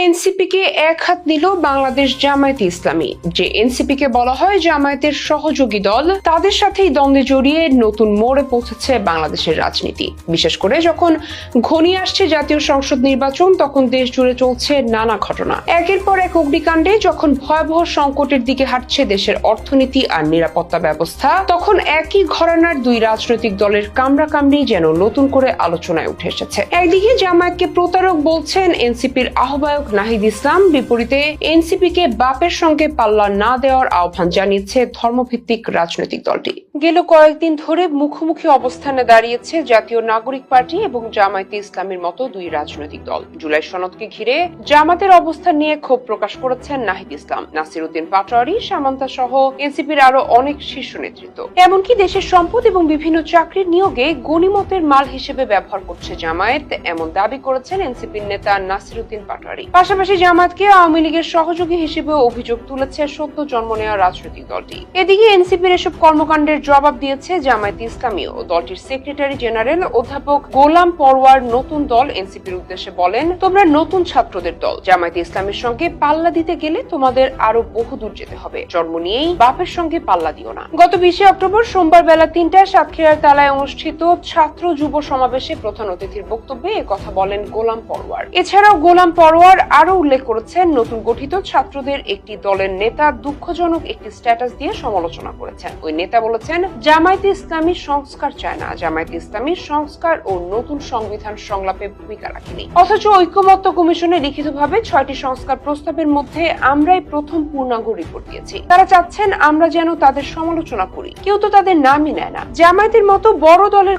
এবার এনসিপি কে এক হাত নিল বাংলাদেশ জামায়াতে ইসলামী। যে এনসিপি কে বলা হয় জামায়াতের সহযোগী দল, তাদের সাথেই দ্বন্দ্বে জড়িয়ে নতুন মোড়ে পৌঁছেছে বাংলাদেশের রাজনীতি। বিশেষ করে যখন ঘনিয়ে আসছে জাতীয় সংসদ নির্বাচন, তখন দেশ জুড়ে চলছে নানা ঘটনা। একের পর এক অগ্নিকাণ্ডে যখন ভয়াবহ সংকটের দিকে হাঁটছে দেশের অর্থনীতি আর নিরাপত্তা ব্যবস্থা, তখন একই ঘরানার দুই রাজনৈতিক দলের কামড়া কামড়ি যেন নতুন করে আলোচনায় উঠে এসেছে। একদিকে জামায়াতকে প্রতারক বলছেন এনসিপির আহ্বায়ক নাহিদ ইসলাম বিপরীতে এনসিপি কে বাপের সঙ্গে পাল্লা না দেওয়ার আহ্বান জানিয়েছে ধর্মভিত্তিক রাজনৈতিক দলটি। গেল কয়েকদিন ধরে মুখোমুখি অবস্থানে দাঁড়িয়েছে জাতীয় নাগরিক পার্টি এবং জামায়াতে ইসলামের মতো দুই রাজনৈতিক দল। জুলাই সনদকে ঘিরে জামাতের অবস্থান নিয়ে ক্ষোভ প্রকাশ করেছেন নাহিদ ইসলাম। নাসির উদ্দিন পাটোয়ারি, সামান্তা সহ এনসিপির আরও অনেক শীর্ষ নেতৃত্ব। এমনকি দেশের সম্পদ এবং বিভিন্ন চাকরির নিয়োগে গণিমতের মাল হিসেবে ব্যবহার করছে জামায়াত, এমন দাবি করেছেন এনসিপির নেতা নাসির উদ্দিন পাটোয়ারি। পাশাপাশি জামায়াতকে আওয়ামী লীগের সহযোগী হিসেবে অভিযোগ তুলেছে সদ্য জন্ম নেওয়া রাজনৈতিক দলটি। এদিকে এনসিপির এসব কর্মকাণ্ডের জবাব দিয়েছে জামায়াত ইসলামী ও দলটির সেক্রেটারি জেনারেল অধ্যাপক গোলাম পরওয়ার নতুন দল এনসিপির উদ্দেশ্যে বলেন, তোমরা নতুন ছাত্রদের দল। জামায়াত ইসলামের সঙ্গে পাল্লা দিতে গেলে তোমাদের আরও বহু দূর যেতে হবে। জন্ম নিয়েই বাপের সঙ্গে পাল্লা দিও না। গত বিশে অক্টোবর সোমবার বেলা তিনটায় সাতক্ষীরার তালায় অনুষ্ঠিত ছাত্র যুব সমাবেশে প্রধান অতিথির বক্তব্যে কথা বলেন গোলাম পরওয়ার। এছাড়াও গোলাম পরওয়ার আরও উল্লেখ করেছেন, নতুন গঠিত ছাত্রদের একটি দলের নেতা দুঃখজনক একটি স্ট্যাটাস দিয়ে সমালোচনা করেছেন। ওই নেতা বলেছেন, জামায়াতে ইসলামী সংস্কার চায় না। জামায়াতে ইসলামী সংস্কার ও নতুন সংবিধান সংলাপে ভূমিকা রাখেনি। অথচ ঐক্যমত্য কমিশনে লিখিতভাবে ছয়টি সংস্কার প্রস্তাবের মধ্যে আমরাই প্রথম পূর্ণাঙ্গ রিপোর্ট দিয়েছি। তারা চাচ্ছেন, আমরা যেন তাদের সমালোচনা করি। কেউ তো তাদের নামই নেয় না। জামায়াতের মতো বড় দলের